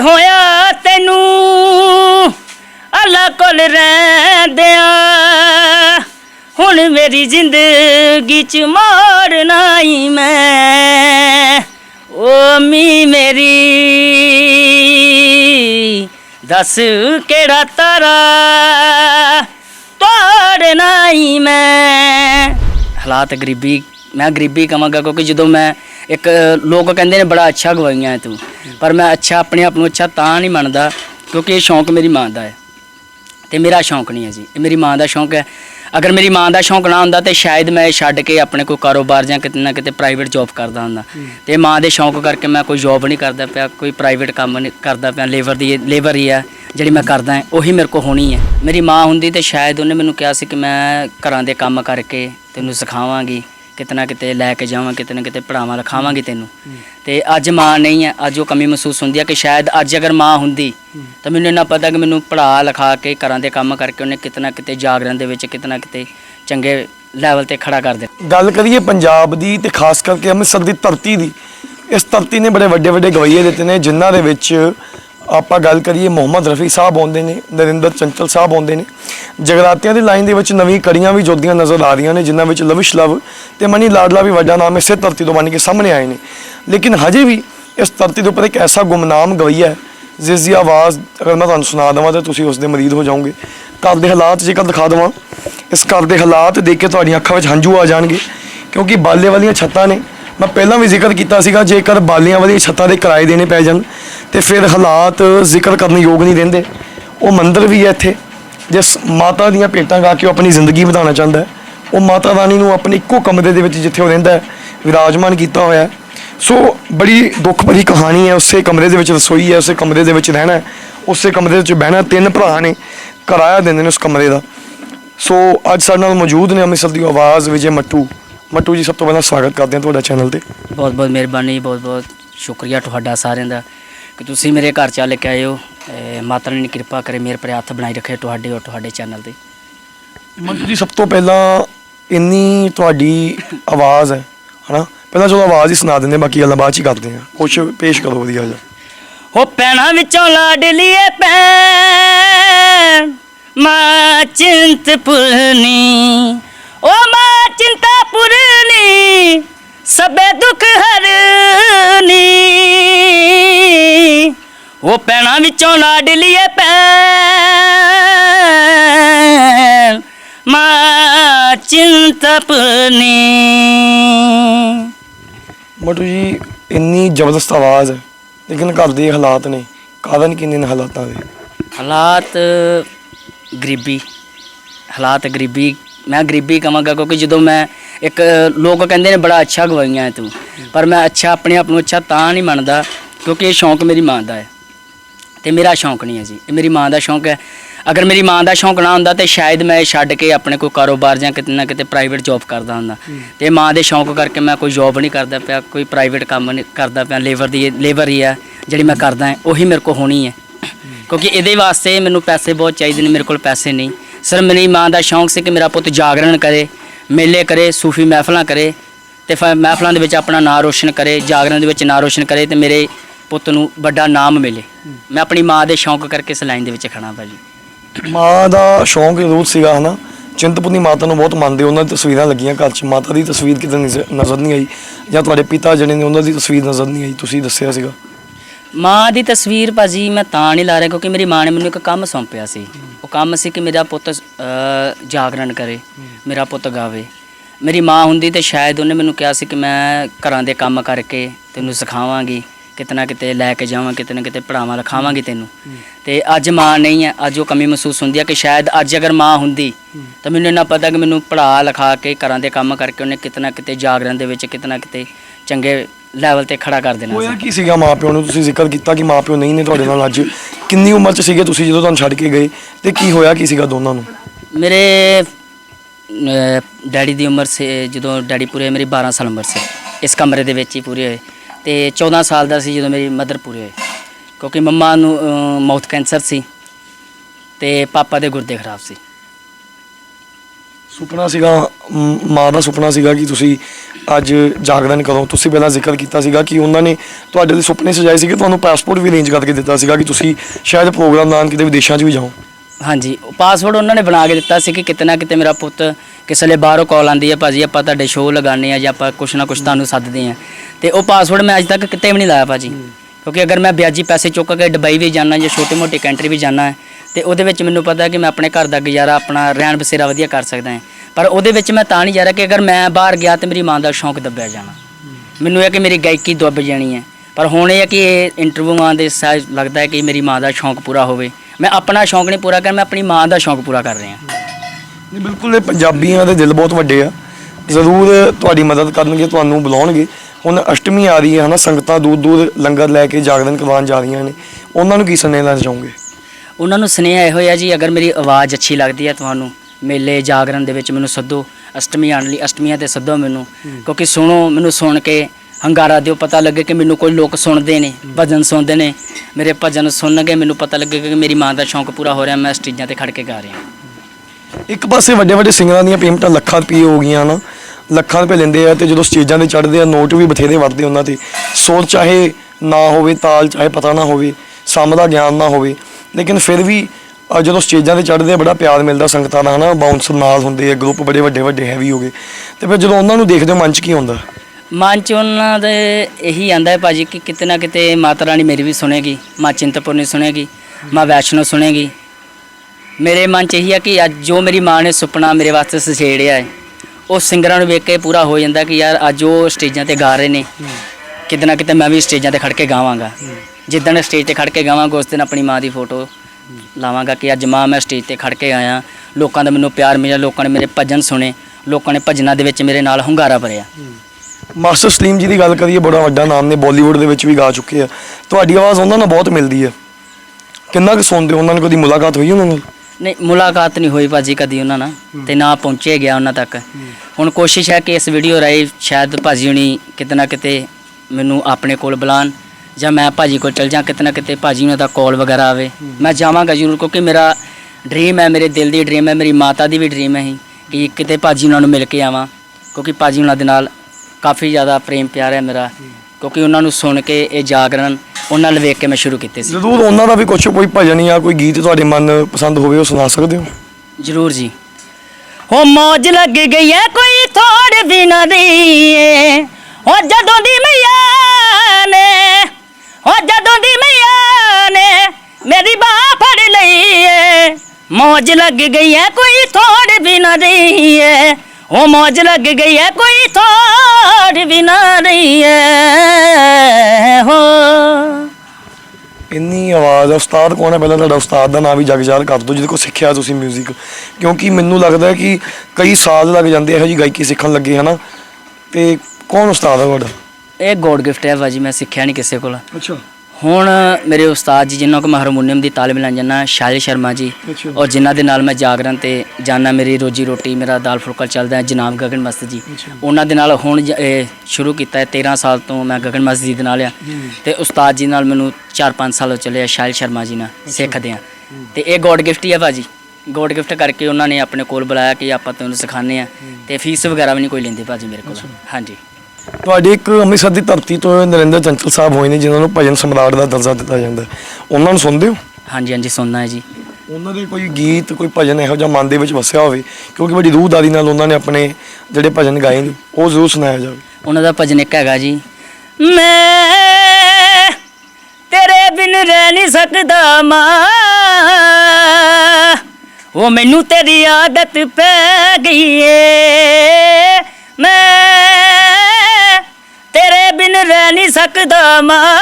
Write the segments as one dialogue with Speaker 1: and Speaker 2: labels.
Speaker 1: ਹੋਇਆ ਤੈਨੂੰ, ਅੱਲਾ ਕੋਲ ਰਹਿੰਦਿਆਂ। ਹੁਣ ਮੇਰੀ ਜ਼ਿੰਦਗੀ ਚ ਮਾਰਨਾ ਹੀ ਮੈਂ। ਓ ਮੀ ਮੇਰੀ, ਦੱਸ ਕਿਹੜਾ ਤਾਰਾ ਤੋੜਨਾ ਹੀ ਮੈਂ। ਹਾਲਾਤ ਗਰੀਬੀ, ਮੈਂ ਗਰੀਬੀ ਕਵਾਂਗਾ ਕਿਉਂਕਿ ਜਦੋਂ ਮੈਂ ਇੱਕ ਲੋਕ ਕਹਿੰਦੇ ਨੇ ਬੜਾ ਅੱਛਾ ਗਵਾਈਆਂ ਤੂੰ। ਪਰ ਮੈਂ ਅੱਛਾ ਆਪਣੇ ਆਪ ਨੂੰ ਅੱਛਾ ਤਾਂ ਨਹੀਂ ਮੰਨਦਾ ਕਿਉਂਕਿ ਇਹ ਸ਼ੌਂਕ ਮੇਰੀ ਮਾਂ ਦਾ ਹੈ ਤੇ ਮੇਰਾ ਸ਼ੌਂਕ ਨਹੀਂ ਹੈ ਜੀ। ਇਹ ਮੇਰੀ ਮਾਂ ਦਾ ਸ਼ੌਂਕ ਹੈ ਅਗਰ ਮੇਰੀ ਮਾਂ ਦਾ ਸ਼ੌਂਕ ਨਾ ਹੁੰਦਾ ਤੇ ਸ਼ਾਇਦ ਮੈਂ ਇਹ ਛੱਡ ਕੇ ਆਪਣੇ ਕੋਈ ਕਾਰੋਬਾਰ ਜਾਂ ਕਿਤੇ ਨਾ ਕਿਤੇ ਪ੍ਰਾਈਵੇਟ ਜੌਬ ਕਰਦਾ ਹੁੰਦਾ। ਤੇ ਮਾਂ ਦੇ ਸ਼ੌਂਕ ਕਰਕੇ ਮੈਂ ਕੋਈ ਜੌਬ ਨਹੀਂ ਕਰਦਾ ਪਿਆ ਕੋਈ ਪ੍ਰਾਈਵੇਟ ਕੰਮ ਨਹੀਂ ਕਰਦਾ ਪਿਆ ਲੇਬਰ ਦੀ ਲੇਬਰ ਹੀ ਹੈ ਜਿਹੜੀ ਮੈਂ ਕਰਦਾ ਹਾਂ ਉਹੀ ਮੇਰੇ ਕੋਲ ਹੋਣੀ ਹੈ ਮੇਰੀ ਮਾਂ ਹੁੰਦੀ ਤੇ ਸ਼ਾਇਦ ਉਹਨੇ ਮੈਨੂੰ ਕਿਹਾ ਸੀ ਕਿ ਮੈਂ ਘਰਾਂ ਦੇ ਕੰਮ ਕਰਕੇ ਤੈਨੂੰ ਸਿਖਾਵਾਂਗੀ। ਕਿਤੇ ਨਾ ਕਿਤੇ ਲੈ ਕੇ ਜਾਵਾਂ, ਕਿਤੇ ਨਾ ਕਿਤੇ ਪੜਾਵਾਂ ਲਿਖਾਵਾਂਗੀ ਤੈਨੂੰ। ਤੇ ਅੱਜ ਮਾਂ ਨਹੀਂ ਹੈ, ਅੱਜ ਉਹ ਕਮੀ ਮਹਿਸੂਸ ਹੁੰਦੀ ਹੈ ਕਿ ਸ਼ਾਇਦ ਅੱਜ ਅਗਰ ਮਾਂ ਹੁੰਦੀ, ਤਾਂ ਮੈਨੂੰ ਇਹਨਾਂ ਪਤਾ ਕਿ ਮੈਨੂੰ ਪੜਾ ਲਿਖਾ ਕੇ ਘਰਾਂ ਦੇ ਕੰਮ ਕਰਕੇ ਉਹਨੇ ਕਿਤੇ ਨਾ ਕਿਤੇ ਜਾਗਰਣ ਦੇ ਵਿੱਚ ਕਿਤੇ ਨਾ ਕਿਤੇ ਚੰਗੇ ਲੈਵਲ ਤੇ ਖੜਾ ਕਰ ਦਿੱਤਾ।
Speaker 2: ਗੱਲ ਕਰੀਏ ਪੰਜਾਬ ਦੀ ਤੇ ਖਾਸ ਕਰਕੇ ਅੰਮ੍ਰਿਤਸਰ ਦੀ ਧਰਤੀ ਦੀ, ਇਸ ਧਰਤੀ ਨੇ ਬੜੇ ਵੱਡੇ ਵੱਡੇ ਗਵਈਏ ਦਿੱਤੇ ਨੇ, ਜਿਨ੍ਹਾਂ ਦੇ ਵਿੱਚ ਆਪਾਂ ਗੱਲ ਕਰੀਏ ਮੁਹੰਮਦ ਰਫੀ ਸਾਹਿਬ ਆਉਂਦੇ ਨੇ, ਨਰਿੰਦਰ ਚੰਚਲ ਸਾਹਿਬ ਆਉਂਦੇ ਨੇ। ਜਗਰਾਤਿਆਂ ਦੀ ਲਾਈਨ ਦੇ ਵਿੱਚ ਨਵੀਂ ਕੜੀਆਂ ਵੀ ਜੁੜਦੀਆਂ ਨਜ਼ਰ ਆ ਰਹੀਆਂ ਨੇ, ਜਿਨ੍ਹਾਂ ਵਿੱਚ ਲਵਿਸ਼ ਲਵ ਤੇ ਮਨੀ ਲਾਡਲਾ ਵੀ ਵੱਡਾ ਨਾਮ ਇਸੇ ਧਰਤੀ ਤੋਂ ਬਣ ਕੇ ਸਾਹਮਣੇ ਆਏ ਨੇ। ਲੇਕਿਨ ਹਜੇ ਵੀ ਇਸ ਧਰਤੀ ਦੇ ਉੱਪਰ ਇੱਕ ਐਸਾ ਗੁੰਮਨਾਮ ਗਵਈਆ ਹੈ, ਜਿਸ ਦੀ ਆਵਾਜ਼, ਅਗਰ ਮੈਂ ਤੁਹਾਨੂੰ ਸੁਣਾ ਦੇਵਾਂ ਤਾਂ ਤੁਸੀਂ ਉਸ ਦੇ ਮਰੀਦ ਹੋ ਜਾਓਗੇ। ਘਰ ਦੇ ਹਾਲਾਤ ਜੇਕਰ ਦਿਖਾ ਦੇਵਾਂ, ਇਸ ਘਰ ਦੇ ਹਾਲਾਤ ਦੇਖ ਕੇ ਤੁਹਾਡੀਆਂ ਅੱਖਾਂ ਵਿੱਚ ਹੰਝੂ ਆ ਜਾਣਗੇ, ਕਿਉਂਕਿ ਬਾਲੇ ਵਾਲੀਆਂ ਛੱਤਾਂ ਨੇ ਮੈਂ ਪਹਿਲਾਂ ਵੀ ਜ਼ਿਕਰ ਕੀਤਾ ਸੀਗਾ, ਜੇਕਰ ਬਾਲੀਆਂ ਵਾਲੀਆਂ ਛੱਤਾਂ ਦੇ ਕਿਰਾਏ ਦੇਣੇ ਪੈ ਜਾਣ, ਤੇ ਫਿਰ ਹਾਲਾਤ ਜ਼ਿਕਰ ਕਰਨ ਯੋਗ ਨਹੀਂ ਰਹਿੰਦੇ। ਉਹ ਮੰਦਿਰ ਵੀ ਹੈ ਇੱਥੇ, ਜਿਸ ਮਾਤਾ ਦੀਆਂ ਭੇਟਾਂ ਗਾ ਕੇ ਉਹ ਆਪਣੀ ਜ਼ਿੰਦਗੀ ਵਧਾਉਣਾ ਚਾਹੁੰਦਾ ਹੈ। ਉਹ ਮਾਤਾ ਰਾਣੀ ਨੂੰ ਆਪਣੇ ਇੱਕੋ ਕਮਰੇ ਦੇ ਵਿੱਚ ਜਿੱਥੇ ਉਹ ਰਹਿੰਦਾ ਵਿਰਾਜਮਾਨ ਕੀਤਾ ਹੋਇਆ ਸੋ ਬੜੀ ਦੁੱਖ ਭਰੀ ਕਹਾਣੀ ਹੈ, ਉਸੇ ਕਮਰੇ ਦੇ ਵਿੱਚ ਰਸੋਈ ਹੈ, ਉਸੇ ਕਮਰੇ ਦੇ ਵਿੱਚ ਰਹਿਣਾ ਉਸੇ ਕਮਰੇ ਵਿੱਚ ਬਹਿਣਾ ਤਿੰਨ ਭਰਾ ਨੇ, ਕਿਰਾਇਆ ਦਿੰਦੇ ਨੇ ਉਸ ਕਮਰੇ ਦਾ। ਸੋ ਅੱਜ ਸਾਡੇ ਨਾਲ ਮੌਜੂਦ ਨੇ ਅੰਮ੍ਰਿਤਸਰ ਦੀ ਆਵਾਜ਼ ਵਿਜੇ ਮੱਟੂ। ਮੱਟੂ ਜੀ ਸਭ ਤੋਂ ਪਹਿਲਾਂ ਸਵਾਗਤ ਕਰਦੇ ਹਾਂ ਤੁਹਾਡਾ ਚੈਨਲ ਤੇ।
Speaker 1: ਬਹੁਤ ਬਹੁਤ ਮਿਹਰਬਾਨੀ ਬਹੁਤ ਬਹੁਤ ਸ਼ੁਕਰੀਆ ਤੁਹਾਡਾ ਸਾਰਿਆਂ ਦਾ ਕਿ ਤੁਸੀਂ ਮੇਰੇ ਘਰ ਚੱਲ ਕੇ ਆਏ ਹੋ। ਇਹ ਮਾਤਾ ਰਾਣੀ ਨੇ ਕਿਰਪਾ ਕਰੇ ਮੇਰੇ ਪਰ ਹੱਥ ਬਣਾਈ ਰੱਖੇ ਤੁਹਾਡੇ ਔਰ ਤੁਹਾਡੇ ਚੈਨਲ ਤੇ।
Speaker 2: ਮੱਟੂ ਜੀ ਸਭ ਤੋਂ ਪਹਿਲਾਂ ਇੰਨੀ ਤੁਹਾਡੀ ਆਵਾਜ਼ ਹੈ ਹਨਾ? ਪਹਿਲਾਂ ਚਲੋ ਆਵਾਜ਼ ਹੀ ਸੁਣਾ ਦਿੰਦੇ ਹਾਂ, ਬਾਕੀ ਗੱਲਾਂ ਬਾਅਦ ਚ ਹੀ ਕਰਦੇ ਹਾਂ। ਕੁਛ ਪੇਸ਼ ਕਰੋ ਵਧੀਆ ਜਿਹਾ।
Speaker 1: ਹੋ ਪੈਣਾ ਵਿੱਚੋਂ ਲਾਡਲੀਏ ਪੈਣ ਮਾਂ ਚਿੰਤਪੁਰਨੀ। ਓ ਮਾਂ ਚਿੰਤਾਪੁਰਨੀ ਸਭੇ ਦੁੱਖ ਹਰਨੀ ਉਹ ਪੈਣਾ ਵਿੱਚੋਂ ਲਾਡਲੀਏ ਪੈਣ ਮਾਂ ਚਿੰਤਪੁਰਨੀ
Speaker 2: ਮਟੂ ਜੀ ਇੰਨੀ ਜ਼ਬਰਦਸਤ ਆਵਾਜ਼ ਹੈ ਲੇਕਿਨ ਘਰ ਦੇ ਹਾਲਾਤ ਨੇ ਕਾਰਨ ਕਿੰਨੇ ਨੇ ਹਾਲਾਤਾਂ ਦੇ?
Speaker 1: ਹਾਲਾਤ ਗਰੀਬੀ ਹਾਲਾਤ ਗਰੀਬੀ ਮੈਂ ਗਰੀਬੀ ਕਵਾਂਗਾ ਕਿਉਂਕਿ ਜਦੋਂ ਮੈਂ ਇੱਕ ਲੋਕ ਕਹਿੰਦੇ ਨੇ ਬੜਾ ਅੱਛਾ ਗਵਾਈਆਂ ਹੈ ਤੂੰ ਪਰ ਮੈਂ ਅੱਛਾ ਆਪਣੇ ਆਪ ਨੂੰ ਅੱਛਾ ਤਾਂ ਨਹੀਂ ਮੰਨਦਾ ਕਿਉਂਕਿ ਇਹ ਸ਼ੌਂਕ ਮੇਰੀ ਮਾਂ ਦਾ ਹੈ। ਤੇ ਮੇਰਾ ਸ਼ੌਂਕ ਨਹੀਂ ਹੈ ਜੀ। ਇਹ ਮੇਰੀ ਮਾਂ ਦਾ ਸ਼ੌਂਕ ਹੈ। ਅਗਰ ਮੇਰੀ ਮਾਂ ਦਾ ਸ਼ੌਂਕ ਨਾ ਹੁੰਦਾ ਤੇ ਸ਼ਾਇਦ ਮੈਂ ਇਹ ਛੱਡ ਕੇ ਆਪਣੇ ਕੋਈ ਕਾਰੋਬਾਰ ਜਾਂ ਕਿਤੇ ਨਾ ਕਿਤੇ ਪ੍ਰਾਈਵੇਟ ਜੌਬ ਕਰਦਾ ਹੁੰਦਾ। ਤੇ ਮਾਂ ਦੇ ਸ਼ੌਂਕ ਕਰਕੇ ਮੈਂ ਕੋਈ ਜੌਬ ਨਹੀਂ ਕਰਦਾ ਪਿਆ ਕੋਈ ਪ੍ਰਾਈਵੇਟ ਕੰਮ ਨਹੀਂ ਕਰਦਾ ਪਿਆ। ਲੇਬਰ ਦੀ ਲੇਬਰ ਹੀ ਹੈ ਜਿਹੜੀ ਮੈਂ ਕਰਦਾ ਹਾਂ ਉਹੀ ਮੇਰੇ ਕੋਲ ਹੋਣੀ ਹੈ। ਕਿਉਂਕਿ ਇਹਦੇ ਵਾਸਤੇ ਮੈਨੂੰ ਪੈਸੇ ਬਹੁਤ ਚਾਹੀਦੇ ਨੇ ਮੇਰੇ ਕੋਲ ਪੈਸੇ ਨਹੀਂ। ਸਿਰ ਮੇਰੀ ਮਾਂ ਦਾ ਸ਼ੌਂਕ ਸੀ ਕਿ ਮੇਰਾ ਪੁੱਤ ਜਾਗਰਣ ਕਰੇ, ਮੇਲੇ ਕਰੇ, ਸੂਫੀ ਮਹਿਫਲਾਂ ਕਰੇ ਤੇ ਫਿਰ ਮਹਿਫਲਾਂ ਦੇ ਵਿੱਚ ਆਪਣਾ ਨਾਂ ਰੋਸ਼ਨ ਕਰੇ, ਜਾਗਰਣ ਦੇ ਵਿੱਚ ਨਾਂ ਰੋਸ਼ਨ ਕਰੇ ਤੇ ਮੇਰੇ ਪੁੱਤ ਨੂੰ ਵੱਡਾ ਨਾਮ ਮਿਲੇ। ਮੈਂ ਆਪਣੀ ਮਾਂ ਦੇ ਸ਼ੌਂਕ ਕਰਕੇ ਇਸ ਲਾਈਨ ਦੇ ਵਿੱਚ ਖੜਾ ਭਾਜੀ।
Speaker 2: ਮਾਂ ਦਾ ਸ਼ੌਂਕ ਜ਼ਰੂਰ ਸੀਗਾ, ਹਨਾ? ਚਿੰਤਪੁਰਨੀ ਮਾਤਾ ਨੂੰ ਬਹੁਤ ਮੰਨਦੇ ਉਹਨਾਂ ਦੀ ਤਸਵੀਰਾਂ ਲੱਗੀਆਂ ਘਰ 'ਚ। ਮਾਤਾ ਦੀ ਤਸਵੀਰ ਕਿਤੇ ਨਜ਼- ਨਜ਼ਰ ਨਹੀਂ ਆਈ ਜਾਂ ਤੁਹਾਡੇ ਪਿਤਾ ਜਿਹੜੇ ਨੇ ਉਹਨਾਂ ਦੀ ਤਸਵੀਰ ਨਜ਼ਰ ਨਹੀਂ ਆਈ, ਤੁਸੀਂ ਦੱਸਿਆ ਸੀਗਾ।
Speaker 1: ਮਾਂ ਦੀ ਤਸਵੀਰ ਭਾਜੀ ਮੈਂ ਤਾਂ ਨਹੀਂ ਲਾ ਰਿਹਾ ਕਿਉਂਕਿ ਮੇਰੀ ਮਾਂ ਨੇ ਮੈਨੂੰ ਇੱਕ ਕੰਮ ਸੌਂਪਿਆ ਸੀ। ਉਹ ਕੰਮ ਸੀ ਕਿ ਮੇਰਾ ਪੁੱਤ ਅਹ, ਜਾਗਰਣ ਕਰੇ ਮੇਰਾ ਪੁੱਤ ਗਾਵੇ। ਮੇਰੀ ਮਾਂ ਹੁੰਦੀ ਤੇ ਸ਼ਾਇਦ ਉਹਨੇ ਮੈਨੂੰ ਕਿਹਾ ਸੀ ਕਿ ਮੈਂ ਘਰਾਂ ਦੇ ਕੰਮ ਕਰਕੇ ਤੈਨੂੰ ਸਿਖਾਵਾਂਗੀ ਕਿਤੇ ਨਾ ਕਿਤੇ ਲੈ ਕੇ ਜਾਵਾਂ ਕਿਤੇ ਨਾ ਕਿਤੇ ਪੜਾਵਾਂ ਲਿਖਾਵਾਂਗੀ ਤੈਨੂੰ। ਤੇ ਅੱਜ ਮਾਂ ਨਹੀਂ ਹੈ ਅੱਜ ਉਹ ਕਮੀ ਮਹਿਸੂਸ ਹੁੰਦੀ ਹੈ ਕਿ ਸ਼ਾਇਦ ਅੱਜ ਅਗਰ ਮਾਂ ਹੁੰਦੀ ਤਾਂ ਮੈਨੂੰ ਇਹਨਾਂ ਪਤਾ ਕਿ ਮੈਨੂੰ ਪੜਾ ਲਿਖਾ ਕੇ ਘਰਾਂ ਦੇ ਕੰਮ ਕਰਕੇ ਉਹਨੇ ਕਿਤੇ ਨਾ ਕਿਤੇ ਜਾਗਰਣ ਦੇ ਵਿੱਚ ਕਿਤੇ ਨਾ ਕਿਤੇ ਚੰਗੇ ਲੈਵਲ ਤੇ ਖੜਾ ਕਰ ਦੇਣਾ
Speaker 2: ਹੋਇਆ
Speaker 1: ਸੀ।
Speaker 2: ਕੀ ਸੀਗਾ ਮਾਪਿਓ ਨੂੰ? ਤੁਸੀਂ ਜ਼ਿਕਰ ਕੀਤਾ ਕਿ ਮਾਪਿਓ ਨਹੀਂ ਨੇ ਤੁਹਾਡੇ ਨਾਲ ਅੱਜ। ਕਿੰਨੀ ਉਮਰ 'ਚ ਸੀਗੇ ਤੁਸੀਂ ਜਦੋਂ ਤੁਹਾਨੂੰ ਛੱਡ ਕੇ ਗਏ? ਤੇ ਕੀ ਹੋਇਆ ਕੀ ਸੀਗਾ ਦੋਨਾਂ ਨੂੰ?
Speaker 1: ਮੇਰੇ ਅਹ, ਡੈਡੀ ਦੀ ਉਮਰ ਸੀ ਜਦੋਂ ਡੈਡੀ ਪੂਰੇ ਹੋਏ, ਮੇਰੀ 12 ਸਾਲ ਉਮਰ ਸੀ। ਇਸ ਕਮਰੇ ਦੇ ਵਿੱਚ ਹੀ ਪੂਰੇ ਹੋਏ। ਤੇ 14 ਸਾਲ ਦਾ ਸੀ ਜਦੋਂ ਮੇਰੀ ਮਦਰ ਪੂਰੇ ਹੋਏ। ਕਿਉਂਕਿ ਮੰਮਾ ਨੂੰ ਮਾਊਥ ਕੈਂਸਰ ਸੀ ਤੇ ਪਾਪਾ ਦੇ ਗੁਰਦੇ ਖਰਾਬ ਸੀ।
Speaker 2: ਸੁਪਨਾ ਸੀਗਾ ਮ, ਮਾਂ ਦਾ ਸੁਪਨਾ ਸੀਗਾ ਕਿ ਤੁਸੀਂ ਅੱਜ ਜਾਗਰਣ ਕਰੋ ਤੁਸੀਂ ਪਹਿਲਾਂ ਜ਼ਿਕਰ ਕੀਤਾ ਸੀਗਾ ਕਿ ਉਹਨਾਂ ਨੇ ਤੁਹਾਡੇ ਲਈ ਸੁਪਨੇ ਸਜਾਏ ਸੀਗੇ ਤੁਹਾਨੂੰ ਪਾਸਪੋਰਟ ਵੀ ਅਰੇਂਜ ਕਰਕੇ ਦਿੱਤਾ ਸੀਗਾ ਕਿ ਤੁਸੀਂ ਸ਼ਾਇਦ ਪ੍ਰੋਗਰਾਮ ਦੌਰਾਨ ਕਿਤੇ ਵਿਦੇਸ਼ਾਂ 'ਚ ਵੀ ਜਾਓ।
Speaker 1: ਹਾਂਜੀ ਪਾਸਵਰਡ ਉਹਨਾਂ ਨੇ ਬਣਾ ਕੇ ਦਿੱਤਾ ਸੀ ਕਿ ਕਿਤੇ ਨਾ ਕਿਤੇ ਮੇਰਾ ਪੁੱਤ ਕਿਸੇ ਲਈ ਬਾਹਰੋਂ ਕਾਲ ਆਂਦੀ ਹੈ ਭਾਜੀ ਆਪਾਂ ਤੁਹਾਡੇ ਸ਼ੋਅ ਲਗਾਉਂਦੇ ਆ ਜਾਂ ਆਪਾਂ ਕੁਛ ਨਾ ਕੁਛ ਤੁਹਾਨੂੰ ਸੱਦਦੇ ਆ। ਤੇ ਉਹ ਪਾਸਵਰਡ ਮੈਂ ਅੱਜ ਤੱਕ ਕਿਤੇ ਵੀ ਨਹੀਂ ਲਾਇਆ ਭਾਜੀ। ਕਿਉਂਕਿ ਅਗਰ ਮੈਂ ਵਿਆਜੀ ਪੈਸੇ ਚੁੱਕ ਕੇ ਦੁਬਈ ਵੀ ਜਾਣਾ ਜਾਂ ਛੋਟੇ ਮੋਟੇ ਕੰਟਰੀ ਵੀ ਜਾਣਾ ਹੈ ਤੇ ਉਹਦੇ ਵਿੱਚ ਮੈਨੂੰ ਪਤਾ ਕਿ ਮੈਂ ਆਪਣੇ ਘਰ ਦਾ ਗੁਜ਼ਾਰਾ, ਆਪਣਾ ਰਹਿਣ ਬਸੇਰਾ ਵਧੀਆ ਕਰ ਸਕਦਾ ਹਾਂ। ਪਰ ਉਹਦੇ ਵਿੱਚ ਮੈਂ ਤਾਂ ਨਹੀਂ ਜਾ ਰਿਹਾ ਕਿ ਅਗਰ ਮੈਂ ਬਾਹਰ ਗਿਆ ਤੇ ਮੇਰੀ ਮਾਂ ਦਾ ਸ਼ੌਂਕ ਦੱਬਿਆ ਜਾਣਾ। ਮੈਨੂੰ ਇਹ ਕਿ ਮੇਰੀ ਗਾਇਕੀ ਦੱਬ ਜਾਣੀ ਹੈ। ਪਰ ਹੁਣ ਇਹ ਹੈ ਕਿ ਇਹ ਇੰਟਰਵਿਊਆਂ ਦੇ ਸਾਇ ਲੱਗਦਾ ਹੈ ਕਿ ਮੇਰੀ ਮਾਂ ਦਾ ਸ਼ੌਂਕ ਪੂਰਾ ਹੋਵੇ। ਮੈਂ ਆਪਣਾ ਸ਼ੌਂਕ ਨਹੀਂ ਪੂਰਾ ਕਰ, ਮੈਂ ਆਪਣੀ ਮਾਂ ਦਾ ਸ਼ੌਂਕ ਪੂਰਾ ਕਰ ਰਿਹਾ।
Speaker 2: ਨਹੀਂ, ਬਿਲਕੁਲ, ਇਹ ਪੰਜਾਬੀਆਂ ਦੇ ਦਿਲ ਬਹੁਤ ਵੱਡੇ ਆ। ਜ਼ਰੂਰ ਤੁਹਾਡੀ ਮਦਦ ਕਰਨਗੇ, ਤੁਹਾਨੂੰ ਬੁਲਾਉਣਗੇ। ਹੁਣ ਅਸ਼ਟਮੀ ਆ ਰਹੀ ਹੈ, ਹਨਾ, ਸੰਗਤਾਂ ਦੂਰ ਦੂਰ ਲੰਗਰ ਲੈ ਕੇ ਜਾਗਰਣ ਕਰਵਾਉਣ ਜਾ ਰਹੀਆਂ ਨੇ। ਉਹਨਾਂ ਨੂੰ ਕੀ ਸੰਦੇਸ਼ ਦੇਣਾ ਚਾਹੋਗੇ?
Speaker 1: ਉਹਨਾਂ ਨੂੰ ਸੁਨੇਹਾ ਇਹੋ ਹੈ ਜੀ ਅਗਰ ਮੇਰੀ ਆਵਾਜ਼ ਅੱਛੀ ਲੱਗਦੀ ਹੈ ਤੁਹਾਨੂੰ ਮੇਲੇ ਜਾਗਰਣ ਦੇ ਵਿੱਚ ਮੈਨੂੰ ਸੱਦੋ ਅਸ਼ਟਮੀ ਆਉਣ ਲਈ ਅਸ਼ਟਮੀਆਂ ਤੇ ਸੱਦੋ ਮੈਨੂੰ ਕਿਉਂਕਿ ਸੁਣੋ ਮੈਨੂੰ ਸੁਣ ਕੇ ਹੰਗਾਰਾ ਦਿਓ ਪਤਾ ਲੱਗੇ ਕਿ ਮੈਨੂੰ ਕੋਈ ਲੋਕ ਸੁਣਦੇ ਨੇ ਭਜਨ ਸੁਣਦੇ ਨੇ ਮੇਰੇ ਭਜਨ ਸੁਣ ਕੇ ਮੈਨੂੰ ਪਤਾ ਲੱਗੇ ਕਿ ਮੇਰੀ ਮਾਂ ਦਾ ਸ਼ੌਂਕ ਪੂਰਾ ਹੋ ਰਿਹਾ ਮੈਂ ਸਟੇਜਾਂ ਤੇ ਖੜ ਕੇ ਗਾ ਰਿਹਾ।
Speaker 2: ਇੱਕ ਪਾਸੇ ਵੱਡੇ ਵੱਡੇ ਸਿੰਗਰਾਂ ਦੀਆਂ ਪੇਮੈਂਟਾਂ ਲੱਖਾਂ ਰੁਪਏ ਹੋ ਗਈਆਂ ਨਾ ਲੱਖਾਂ ਰੁਪਏ ਲੈਂਦੇ ਆ ਤੇ ਜਦੋਂ ਸਟੇਜਾਂ ਤੇ ਚੜ੍ਹਦੇ ਆ ਨੋਟ ਵੀ ਬਥੇਰੇ ਵੱਧਦੇ ਉਹਨਾਂ ਤੇ। ਸੁਰ ਚਾਹੇ ਨਾ ਹੋਵੇ ਤਾਲ ਚਾਹੇ ਪਤਾ ਨਾ ਹੋਵੇ ਸਮ ਦਾ ਗਿਆਨ ਨਾ ਹੋਵੇ ਲੇਕਿਨ ਫਿਰ ਵੀ ਅ, ਜਦੋਂ ਸਟੇਜਾਂ ਤੇ ਚੜ੍ਹਦੇ ਆ ਬੜਾ ਪਿਆਰ ਮਿਲਦਾ ਸੰਗਤਾਂ ਦਾ ਹਨਾ? ਬਾਉਂਸਰ ਨਾਲ ਹੁੰਦੇ ਆ ਗਰੁੱਪ ਬੜੇ ਵੱਡੇ ਵੱਡੇ ਹੈਵੀ ਹੋ ਗਏ। ਤੇ ਫਿਰ ਜਦੋਂ ਉਹਨਾਂ ਨੂੰ ਦੇਖਦੇ ਹੋ ਮਨ 'ਚ ਕੀ ਹੁੰਦਾ
Speaker 1: ਮਨ ਚ ਉਹਨਾਂ ਦੇ ਇਹੀ ਆਂਦਾ ਹੈ ਭਾਜੀ ਕਿ ਕਿਤੇ ਨਾ ਕਿਤੇ ਮਾਤਾ ਰਾਣੀ ਮੇਰੀ ਵੀ ਸੁਣੇਗੀ ਮਾਂ ਚਿੰਤਪੁਰਨੀ ਸੁਣੇਗੀ ਮਾਂ ਵੈਸ਼ਨੋ ਸੁਣੇਗੀ। ਮੇਰੇ ਮਨ ਚ ਇਹੀ ਹੈ ਕਿ ਅੱਜ ਜੋ ਮੇਰੀ ਮਾਂ ਨੇ ਸੁਪਨਾ ਮੇਰੇ ਵਾਸਤੇ ਸਜੇੜਿਆ ਹੈ ਉਹ ਸਿੰਗਰਾਂ ਨੂੰ ਵੇਖ ਕੇ ਪੂਰਾ ਹੋ ਜਾਂਦਾ ਕਿ ਯਾਰ ਅੱਜ ਉਹ ਸਟੇਜਾਂ ਤੇ ਗਾ ਰਹੇ ਨੇ। ਕਿਤੇ ਨਾ ਕਿਤੇ ਮੈਂ ਵੀ ਸਟੇਜਾਂ ਤੇ ਖੜ ਕੇ ਗਾਵਾਂਗਾ। ਜਿੱਦਣ ਸਟੇਜ ਤੇ ਖੜ ਕੇ ਗਾਵਾਂਗਾ ਉਸ ਦਿਨ ਆਪਣੀ ਮਾਂ ਦੀ ਫੋਟੋ ਲਾਵਾਂਗਾ ਕਿ ਅੱਜ ਮਾਂ ਮੈਂ ਸਟੇਜ ਤੇ ਖੜ ਕੇ ਆਇਆ। ਲੋਕਾਂ ਦਾ ਮੈਨੂੰ ਪਿਆਰ ਮਿਲਿਆ ਲੋਕਾਂ ਨੇ ਮੇਰੇ ਭਜਨ ਸੁਣੇ ਲੋਕਾਂ ਨੇ ਭਜਨਾਂ ਦੇ ਵਿੱਚ ਮੇਰੇ ਨਾਲ ਹੁੰਗਾਰਾ ਭਰਿਆ।
Speaker 2: ਮਾਸਟਰ ਸਲੀਮ ਜੀ ਦੀ ਗੱਲ ਕਰੀਏ ਬੜਾ ਵੱਡਾ ਨਾਮ ਨੇ ਬਾਲੀਵੁੱਡ ਦੇ ਵਿੱਚ ਵੀ ਗਾ ਚੁੱਕੇ ਆ। ਤੁਹਾਡੀ ਆਵਾਜ਼ ਉਹਨਾਂ ਨਾਲ ਬਹੁਤ ਮਿਲਦੀ ਆ। ਕਿੰਨਾ ਕੁ ਸੁਣਦੇ ਹੋ? ਉਹਨਾਂ ਨਾਲ ਕਦੀ ਮੁਲਾਕਾਤ ਹੋਈ ਉਹਨਾਂ ਨਾਲ?
Speaker 1: ਨਹੀਂ ਮੁਲਾਕਾਤ ਨਹੀਂ ਹੋਈ ਭਾਜੀ ਕਦੀ ਉਹਨਾਂ ਨਾਲ ਤੇ ਨਾ ਪਹੁੰਚੇ ਗਿਆ ਉਹਨਾਂ ਤੱਕ। ਹੁਣ ਕੋਸ਼ਿਸ਼ ਹੈ ਕਿ ਇਸ ਵੀਡੀਓ ਰਾਹੀਂ ਸ਼ਾਇਦ ਭਾਜੀ ਹੁਣੀ ਕਿਤੇ ਨਾ ਕਿਤੇ ਮੈਨੂੰ ਆਪਣੇ ਕੋਲ ਬੁਲਾਣ ਜਾਂ ਮੈਂ ਭਾਜੀ ਕੋਲ ਚਲ ਜਾ ਕਿਤੇ ਨਾ ਕਿਤੇ ਭਾਜੀ ਉਹਨਾਂ ਦਾ ਕਾਲ ਵਗੈਰਾ ਆਵੇ ਮੈਂ ਜਾਵਾਂਗਾ ਜ਼ਰੂਰ ਕਿਉਂਕਿ ਮੇਰਾ ਡ੍ਰੀਮ ਹੈ ਮੇਰੇ ਦਿਲ ਦੀ ਡ੍ਰੀਮ ਹੈ ਮੇਰੀ ਮਾਤਾ ਦੀ ਵੀ ਡ੍ਰੀਮ ਹੈ ਕਿ ਕਿਤੇ ਭਾਜੀ ਉਹਨਾਂ ਨੂੰ ਮਿਲ ਕੇ ਆਵਾਂ ਕਿਉਂਕਿ ਭਾਜੀ ਉਹਨਾਂ ਦੇ ਨਾਲ ਕਾਫੀ ਜ਼ਿਆਦਾ ਪ੍ਰੇਮ ਪਿਆਰ ਹੈ ਮੇਰਾ ਕਿਉਂਕਿ ਉਹਨਾਂ ਨੂੰ ਸੁਣ ਕੇ ਇਹ ਜਾਗਰਣ ਉਹਨਾਂ ਨਾਲ ਵੇਖ ਕੇ ਮੈਂ ਸ਼ੁਰੂ ਕੀਤੇ ਸੀ।
Speaker 2: ਜ਼ਰੂਰ ਉਹਨਾਂ ਦਾ ਵੀ ਕੁਝ ਕੋਈ ਭਜਨ ਜਾਂ ਕੋਈ ਗੀਤ ਤੁਹਾਡੇ ਮਨ ਪਸੰਦ ਹੋਵੇ ਉਹ ਸੁਣਾ ਸਕਦੇ ਹੋ?
Speaker 1: ਜ਼ਰੂਰ ਜੀ। ਹੋ ਮੌਜ ਲੱਗ ਗਈ ਐ ਕੋਈ ਥੋੜ ਵੀ ਨਾ ਰਹੀ ਹੋ ਜਦੋਂ ਦੀ ਮਈਆ ਨੇ ਮੌਜ ਲੱਗ ਗਈ ਐ ਕੋਈ ਥੋੜ ਵੀ ਨਾ ਰਹੀ ਹੋ ਮੌਜ ਲੱਗ ਗਈ ਐ ਕੋਈ ਥੋੜ ਵੀ ਨਾ ਰਹੀ ਏ ਹੋ।
Speaker 2: ਇੰਨੀ ਆਵਾਜ਼ ਉਸਤਾਦ ਕੌਣ ਹੈ? ਪਹਿਲਾਂ ਤੁਹਾਡਾ ਉਸਤਾਦ ਦਾ ਨਾਮ ਵੀ ਜਗਜਾਲ ਕਰ ਦਿਓ ਜਿਹਦੇ ਕੋਲ ਸਿੱਖਿਆ ਤੁਸੀਂ 뮤직 ਕਿਉਂਕਿ ਮੈਨੂੰ ਲੱਗਦਾ ਹੈ ਕਿ ਕਈ ਸਾਲ ਲੱਗ ਜਾਂਦੇ ਇਹੋ ਜੀ ਗਾਇਕੀ ਸਿੱਖਣ ਲੱਗੇ ਹਨਾ? ਤੇ ਕੌਣ ਉਸਤਾਦ ਹੈ ਤੁਹਾਡਾ?
Speaker 1: ਇਹ ਗੋਡ ਗਿਫਟ ਹੈ ਭਾਜੀ ਮੈਂ ਸਿੱਖਿਆ ਨਹੀਂ ਕਿਸੇ ਕੋਲ।
Speaker 2: ਅੱਛਾ।
Speaker 1: ਹੁਣ ਮੇਰੇ ਉਸਤਾਦ ਜੀ ਜਿਨ੍ਹਾਂ ਕੋ ਮੈਂ ਹਾਰਮੋਨੀਅਮ ਦੀ ਤਾਲੀਮ ਲੈਣ ਜਾਂਦਾ ਸ਼ਾਇਲ ਸ਼ਰਮਾ ਜੀ। ਔਰ ਜਿਨ੍ਹਾਂ ਦੇ ਨਾਲ ਮੈਂ ਜਾਗਰਣ ਤੇ ਜਾਣਾ ਮੇਰੀ ਰੋਜੀ ਰੋਟੀ ਮੇਰਾ ਦਾਲ ਫੁਲਕਾ ਚੱਲਦਾ ਹੈ ਜਨਾਬ ਗਗਨ ਮਸਤ ਜੀ। ਉਹਨਾਂ ਦੇ ਨਾਲ ਹੁਣ ਸ਼ੁਰੂ ਕੀਤਾ ਹੈ 13 ਸਾਲ ਤੋਂ ਮੈਂ ਗਗਨ ਮਸਤ ਜੀ ਦੇ ਨਾਲ ਆ। ਤੇ ਉਸਤਾਦ ਜੀ ਨਾਲ ਮੈਨੂੰ 4-5 ਸਾਲ ਹੋ ਚੱਲੇ ਆ ਸ਼ਾਇਲ ਸ਼ਰਮਾ ਜੀ ਨਾਲ ਸਿੱਖਦੇ ਆ। ਤੇ ਇਹ ਗੋਡ ਗਿਫਟ ਹੀ ਆ ਭਾਜੀ। ਗੋਡ ਗਿਫਟ ਕਰਕੇ ਉਹਨਾਂ ਨੇ ਆਪਣੇ ਕੋਲ ਬੁਲਾਇਆ ਕਿ ਆਪਾਂ ਤੁਹਾਨੂੰ ਸਿਖਾਉਂਦੇ ਆ। ਤੇ ਫੀਸ ਵਗੈਰਾ ਵੀ ਨਹੀਂ ਕੋਈ ਲੈਂਦੇ ਭਾਜੀ ਮੇਰੇ ਕੋਲ। ਹਾਂਜੀ।
Speaker 2: ਤੁਹਾਡੇ ਇੱਕ ਅੰਮ੍ਰਿਤਸਰ ਦੀ ਧਰਤੀ ਤੋਂ ਨਰਿੰਦਰ ਚੰਚਲ ਸਾਹਿਬ ਹੋਏ ਨੇ ਜਿਨ੍ਹਾਂ ਨੂੰ ਭਜਨ ਸਮਰਾਟ ਦਾ ਦਰਜਾ ਦਿੱਤਾ ਜਾਂਦਾ ਹੈ। ਉਹਨਾਂ ਨੂੰ ਸੁਣਦੇ ਹੋ?
Speaker 1: ਹਾਂਜੀ ਹਾਂਜੀ ਸੁਣਨਾ ਹੈ ਜੀ।
Speaker 2: ਉਹਨਾਂ ਦੇ ਕੋਈ ਗੀਤ ਕੋਈ ਭਜਨ ਇਹੋ ਜਿਹਾ ਮਨ ਦੇ ਵਿੱਚ ਵਸਿਆ ਹੋਵੇ? ਕਿਉਂਕਿ ਬੜੀ ਰੂਹਦਾਰੀ ਨਾਲ ਉਹਨਾਂ ਨੇ ਆਪਣੇ ਜਿਹੜੇ ਭਜਨ ਗਾਏ ਨੇ ਉਹ ਜ਼ਰੂਰ ਸੁਣਾਇਆ ਜਾਵੇ।
Speaker 1: ਉਹਨਾਂ ਦਾ ਭਜਨ ਇੱਕ ਹੈਗਾ ਜੀ ਮੈਂ ਤੇਰੇ ਬਿਨ ਰਹਿ ਨਹੀਂ ਸਕਦਾ ਮਾਂ। ਉਹ ਮੈਨੂੰ ਤੇਰੀ ਆਦਤ ਪੈ ਗਈ ਏ। ਮੈਂ ਤੇਰੇ ਬਿਨ ਰਹਿ ਨਹੀਂ ਸਕਦਾ ਮਾਂ।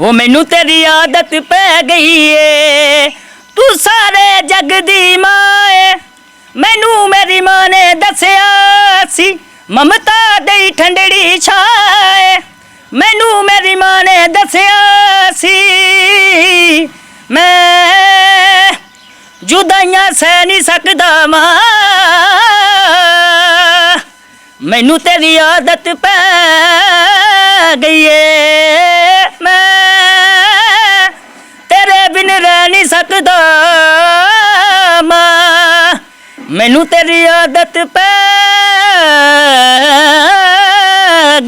Speaker 1: ਉਹ ਮੈਨੂੰ ਤੇਰੀ ਆਦਤ ਪੈ ਗਈ ਏ। ਤੂੰ ਸਾਰੇ ਜਗ ਦੀ ਮਾਂ ਏ। ਮੈਨੂੰ ਮੇਰੀ ਮਾਂ ਨੇ ਦੱਸਿਆ ਸੀ, ਮਮਤਾ ਦੇ ਠੰਡੜੀ ਛਾਏ ਮੈਨੂੰ ਮੇਰੀ ਮਾਂ ਨੇ ਦੱਸਿਆ ਸੀ, ਮੈਂ ਜੁਦਾਈਆਂ ਸਹਿ ਨਹੀਂ ਸਕਦਾ ਮਾਂ। ਮੈਨੂੰ ਤੇਰੀ ਆਦਤ ਪੈ ਗਈ ਏ ਮੈਂ ਤੇਰੇ ਬਿਨ ਰਹਿ ਨਹੀਂ ਸਕਦਾ ਮਾਂ। ਮੈਨੂੰ ਤੇਰੀ ਆਦਤ ਪੈ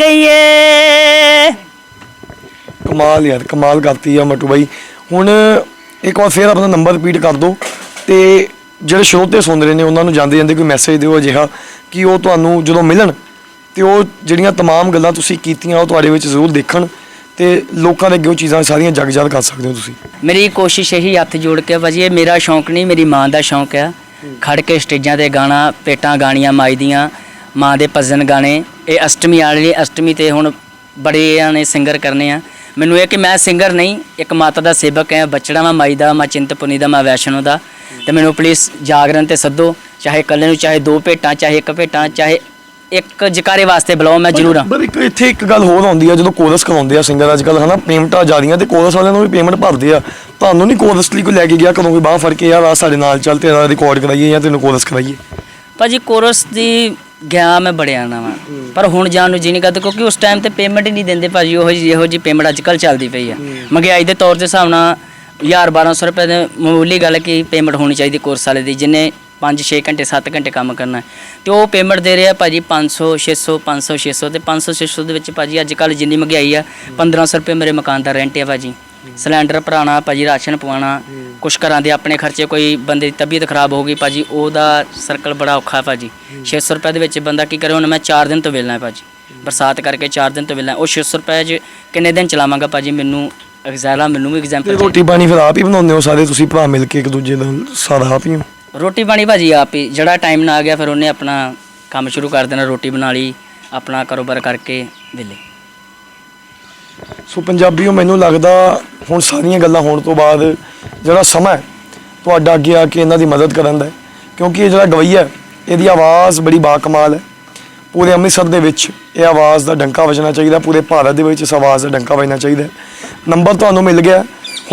Speaker 1: ਗਈ ਏ
Speaker 2: ਕਮਾਲ ਯਾਰ, ਕਮਾਲ ਕਰਤੀ ਆ ਮਟੂ ਬਾਈ। ਹੁਣ ਇੱਕ ਵਾਰ ਫੇਰ ਆਪਣਾ ਨੰਬਰ ਰਿਪੀਟ ਕਰ ਦਿਓ ਤੇ ਜਿਹੜੇ ਸਰੋਤੇ ਸੁਣ ਰਹੇ ਨੇ ਉਹਨਾਂ ਨੂੰ ਜਾਂਦੇ ਜਾਂਦੇ ਕੋਈ ਮੈਸੇਜ ਦਿਓ ਅਜਿਹਾ ਕਿ ਉਹ ਤੁਹਾਨੂੰ ਜਦੋਂ ਮਿਲਣ ਤੇ ਉਹ ਜਿਹੜੀਆਂ तमाम ਗੱਲਾਂ ਤੁਸੀਂ ਕੀਤੀਆਂ ਉਹ ਤੁਹਾਡੇ ਵਿੱਚ ਜ਼ਰੂਰ ਦੇਖਣ ਤੇ ਲੋਕਾਂ ਦੇ ਅੱਗੇ ਉਹ ਚੀਜ਼ਾਂ ਸਾਰੀਆਂ ਜਗ ਜਗ ਕਰ ਸਕਦੇ ਹੋ ਤੁਸੀਂ
Speaker 1: ਮੇਰੀ ਕੋਸ਼ਿਸ਼ ਇਹੀ ਹੱਥ ਜੋੜ ਕੇ ਭਾਜੀ ਇਹ ਮੇਰਾ ਸ਼ੌਂਕ ਨਹੀਂ ਮੇਰੀ ਮਾਂ ਦਾ ਸ਼ੌਂਕ ਆ ਖੜ ਕੇ ਸਟੇਜਾਂ ਤੇ ਗਾਣਾ ਪੇਟਾਂ ਗਾਣੀਆਂ ਮਾਈ ਦੀਆਂ ਮਾਂ ਦੇ ਭਜਨ ਗਾਣੇ ਇਹ ਅਸ਼ਟਮੀ ਵਾਲੀ ਅਸ਼ਟਮੀ ਤੇ ਹੁਣ ਬੜੇ ਨੇ ਸਿੰਗਰ ਕਰਨੇ ਆ ਮੈਨੂੰ ਇਹ ਕਿ ਮੈਂ ਸਿੰਗਰ ਨਹੀਂ ਇੱਕ ਮਾਤਾ ਦਾ ਸੇਵਕ ਹਾਂ ਬਚੜਾ ਮੈਂ ਮਾਈ ਦਾ ਮੈਂ ਚਿੰਤਪੁਰਨੀ ਦਾ ਮੈਂ ਵੈਸ਼ਨੋ ਦਾ। ਤੇ ਮੈਨੂੰ ਪਲੀਜ਼ ਜਾਗਰਣ ਤੇ ਸੱਦੋ ਚਾਹੇ ਇਕੱਲੇ ਨੂੰ ਚਾਹੇ ਦੋ ਭੇਟਾਂ ਚਾਹੇ ਇੱਕ ਭੇਟਾਂ ਚਾਹੇ ਇੱਕ ਜਕਾਰੇ ਵਾਸਤੇ ਬੁਲਾਓ ਮੈਂ ਜ਼ਰੂਰ ਹਾਂ।
Speaker 2: ਪਰ ਇੱਕ ਇੱਥੇ ਇੱਕ ਗੱਲ ਹੋਰ ਆਉਂਦੀ ਆ ਜਦੋਂ ਕੋਰਸ ਕਰਾਉਂਦੇ ਆ ਸਿੰਗਰ ਅੱਜ ਕੱਲ ਹਨਾ ਪੇਮੈਂਟਾਂ ਜ਼ਿਆਦੀਆਂ ਤੇ ਕੋਰਸ ਵਾਲਿਆਂ ਨੂੰ ਵੀ ਪੇਮੈਂਟ ਭਰਦੇ ਆ। ਤੁਹਾਨੂੰ ਨਹੀਂ ਕੋਰਸ ਲਈ ਕੋਈ ਲੈ ਕੇ ਗਿਆ ਕਦੋਂ ਕੋਈ ਬਾਹ ਫੜ ਕੇ ਯਾਰ ਆ ਸਾਡੇ ਨਾਲ ਚੱਲ ਤੇਰਾ ਰਿਕਾਰਡ ਕਰਾਈਏ ਜਾਂ ਤੈਨੂੰ ਕੋਰਸ ਕਰਾਈਏ?
Speaker 1: ਭਾਜੀ ਕੋਰਸ ਦੀ ਗਿਆ ਮੈਂ ਬੜਿਆ ਨਾ ਵਾਂ ਪਰ ਹੁਣ ਜਾਣ ਨੂੰ ਜੀ ਨਹੀਂ ਕਰਦਾ ਕਿਉਂਕਿ ਉਸ ਟਾਈਮ ਤੇ ਪੇਮੈਂਟ ਹੀ ਨਹੀਂ ਦਿੰਦੇ ਭਾਜੀ ਉਹ ਜਿਹੀ ਇਹੋ ਜੀ ਪੇਮੈਂਟ ਅੱਜ ਕੱਲ ਚੱਲਦੀ ਪਈ ਆ। ਮਹਿੰਗਾਈ ਦੇ ਤੌਰ ਦੇ ਹਿਸਾਬ ਨਾਲ 1000 1200 ਰੁਪਏ ਦੇ ਮਾਮੂਲੀ ਗੱਲ ਕਿ ਪੇਮੈਂਟ ਹੋਣੀ ਚਾਹੀਦੀ ਕੋਰਸ ਵਾਲੇ ਦੀ ਜਿੰਨੇ 5 6 ਘੰਟੇ 7 ਘੰਟੇ ਕੰਮ ਕਰਨਾ। ਤੇ ਉਹ ਪੇਮੈਂਟ ਦੇ ਰਿਹਾ ਭਾਜੀ 500 600 500 600 ਤੇ 500 600 ਦੇ ਵਿੱਚ ਭਾਜੀ ਅੱਜ ਕੱਲ ਜਿੰਨੀ ਮਹਿੰਗਾਈ ਆ 1500 ਰੁਪਏ ਮੇਰੇ ਮਕਾਨ ਦਾ ਰੈਂਟ ਹੈ ਭਾਜੀ। ਸਿਲੰਡਰ ਭਰਾਣਾ ਭਾਜੀ ਰਾਸ਼ਨ ਪਵਾਉਣਾ ਕੁਛ ਘਰਾਂ ਦੇ ਆਪਣੇ ਖਰਚੇ ਕੋਈ ਬੰਦੇ ਦੀ ਤਬੀਅਤ ਖਰਾਬ ਹੋ ਗਈ ਭਾਜੀ ਉਹਦਾ ਸਰਕਲ ਬੜਾ ਔਖਾ ਭਾਜੀ। 600 ਰੁਪਏ ਦੇ ਵਿੱਚ ਬੰਦਾ ਕੀ ਕਰੇ ਹੁਣ ਮੈਂ 4 ਦਿਨ ਤੋਂ ਵੇਲਣਾ ਭਾਜੀ। ਬਰਸਾਤ ਕਰਕੇ 4 ਦਿਨ ਤੋਂ ਵੇਲਣਾ ਉਹ 600 ਰੁਪਏ 'ਚ ਕਿੰਨੇ ਦਿਨ ਚਲਾਵਾਂਗਾ ਭਾਜੀ? ਮੈਨੂੰ ਐਗਜ਼ਾਲਾ ਮੈਨੂੰ ਵੀ ਐਗਜ਼ਾਮਪਲ
Speaker 2: ਰੋਟੀ ਪਾਣੀ ਫਿਰ ਆਪ ਹੀ ਬਣਾਉਂਦੇ ਹੋ ਸਾਰੇ? ਤੁਸੀਂ ਭਰਾ ਮਿਲ ਕੇ ਇੱਕ ਦੂਜੇ ਦਾ ਸਾਰਾ ਆਪ ਹੀ ਹੋ?
Speaker 1: ਰੋਟੀ ਪਾਣੀ ਭਾਜੀ ਆਪ ਹੀ। ਜਿਹੜਾ ਟਾਈਮ ਨਾ ਆ ਗਿਆ ਫਿਰ ਉਹਨੇ ਆਪਣਾ ਕੰਮ ਸ਼ੁਰੂ ਕਰ ਦੇਣਾ ਰੋਟੀ ਬਣਾ ਲਈ ਆਪਣਾ ਕਾਰੋਬਾਰ ਕਰਕੇ ਵਿਲੇ
Speaker 2: ਸੋ ਪੰਜਾਬੀਓ ਮੈਨੂੰ ਲੱਗਦਾ ਹੁਣ ਸਾਰੀਆਂ ਗੱਲਾਂ ਹੋਣ ਤੋਂ ਬਾਅਦ ਜਿਹੜਾ ਸਮਾਂ ਤੁਹਾਡਾ ਅੱਗੇ ਆ ਕੇ ਇਹਨਾਂ ਦੀ ਮਦਦ ਕਰਨ ਦਾ ਕਿਉਂਕਿ ਇਹ ਜਿਹੜਾ ਗਵਈਆ ਹੈ, ਇਹਦੀ ਆਵਾਜ਼ ਬੜੀ ਬਾਕਮਾਲ ਹੈ। ਪੂਰੇ ਅੰਮ੍ਰਿਤਸਰ ਦੇ ਵਿੱਚ ਇਹ ਆਵਾਜ਼ ਦਾ ਡੰਕਾ ਵੱਜਣਾ ਚਾਹੀਦਾ ਪੂਰੇ ਭਾਰਤ ਦੇ ਵਿੱਚ ਇਸ ਆਵਾਜ਼ ਦਾ ਡੰਕਾ ਵੱਜਣਾ ਚਾਹੀਦਾ ਨੰਬਰ ਤੁਹਾਨੂੰ ਮਿਲ ਗਿਆ।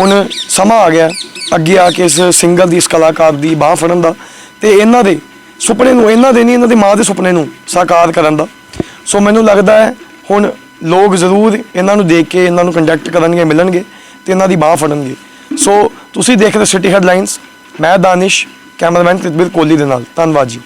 Speaker 2: ਹੁਣ ਸਮਾਂ ਆ ਗਿਆ ਅੱਗੇ ਆ ਕੇ ਇਸ ਸਿੰਗਰ ਦੀ ਇਸ ਕਲਾਕਾਰ ਦੀ ਬਾਹ ਫੜਨ ਦਾ ਤੇ ਇਹਨਾਂ ਦੇ ਸੁਪਨੇ ਨੂੰ ਇਹਨਾਂ ਦੇ ਨਹੀਂ ਇਹਨਾਂ ਦੀ ਮਾਂ ਦੇ ਸੁਪਨੇ ਨੂੰ ਸਾਕਾਰ ਕਰਨ ਦਾ। ਸੋ ਮੈਨੂੰ ਲੱਗਦਾ ਹੈ ਹੁਣ ਲੋਕ ਜ਼ਰੂਰ ਇਹਨਾਂ ਨੂੰ ਦੇਖ ਕੇ, ਇਹਨਾਂ ਨੂੰ ਕੰਟੈਕਟ ਕਰਨਗੇ, ਮਿਲਣਗੇ ਤੇ ਇਹਨਾਂ ਦੀ ਬਾਹ ਫੜਨਗੇ। ਸੋ ਤੁਸੀਂ ਦੇਖ ਰਹੇ ਸਿਟੀ ਹੈਡਲਾਈਨਸ ਮੈਂ ਦਾਨਿਸ਼ ਕੈਮਰਾਮੈਨ ਤਿਤਬਿਰ ਕੋਹਲੀ ਦੇ ਨਾਲ। ਧੰਨਵਾਦ ਜੀ।